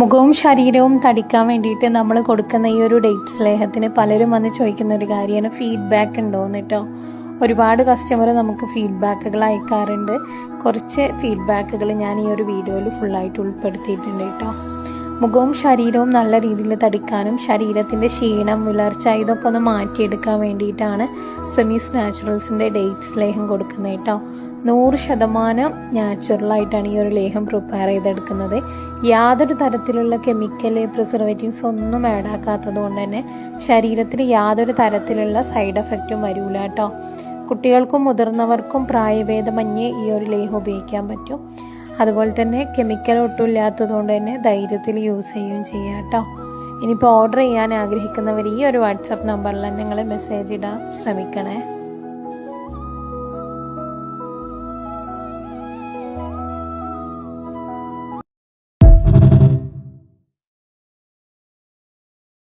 മുഖവും ശരീരവും തടിക്കാൻ വേണ്ടിയിട്ട് നമ്മൾ കൊടുക്കുന്ന ഈ ഒരു ഡേറ്റ് ലേഹത്തിന് പലരും വന്ന് ചോദിക്കുന്ന ഒരു കാര്യമാണ്. ഫീഡ്ബാക്ക് ഉണ്ടോയെന്ന് കേട്ടോ ഒരുപാട് കസ്റ്റമർ നമുക്ക് ഫീഡ്ബാക്കുകൾ അയക്കാറുണ്ട്. കുറച്ച് ഫീഡ്ബാക്കുകൾ ഞാൻ ഈ ഒരു വീഡിയോയിൽ ഫുള്ളായിട്ട് ഉൾപ്പെടുത്തിയിട്ടുണ്ട് കേട്ടോ മുഖവും ശരീരവും നല്ല രീതിയിൽ തടിക്കാനും ശരീരത്തിന്റെ ക്ഷീണം വിളർച്ച ഇതൊക്കെ ഒന്ന് മാറ്റിയെടുക്കാൻ വേണ്ടിയിട്ടാണ് സെമീസ് നാച്ചുറൽസിന്റെ ഡേറ്റ്സ് ലേഹം കൊടുക്കുന്നത് കേട്ടോ. നൂറ് ശതമാനം നാച്ചുറലായിട്ടാണ് ഈ ഒരു ലേഹം പ്രിപ്പയർ ചെയ്തെടുക്കുന്നത്. യാതൊരു തരത്തിലുള്ള കെമിക്കൽ പ്രിസർവേറ്റീവ്സ് ഒന്നും ആഡ് ആക്കാത്തത് കൊണ്ട് തന്നെ ശരീരത്തിന് യാതൊരു തരത്തിലുള്ള സൈഡ് എഫക്റ്റും വരില്ല കേട്ടോ. കുട്ടികൾക്കും മുതിർന്നവർക്കും പ്രായഭേദമന്യേ ഈ ഒരു ലേഹം ഉപയോഗിക്കാൻ പറ്റും. അതുപോലെ തന്നെ കെമിക്കൽ ഒട്ടും ഇല്ലാത്തത് കൊണ്ട് തന്നെ ധൈര്യത്തിൽ യൂസ് ചെയ്യുകയും ചെയ്യാം കേട്ടോ. ഇനിയിപ്പോൾ ഓർഡർ ചെയ്യാൻ ആഗ്രഹിക്കുന്നവർ ഈ ഒരു വാട്സപ്പ് നമ്പറിൽ നിങ്ങൾ മെസ്സേജ് ഇടാൻ ശ്രമിക്കണേ.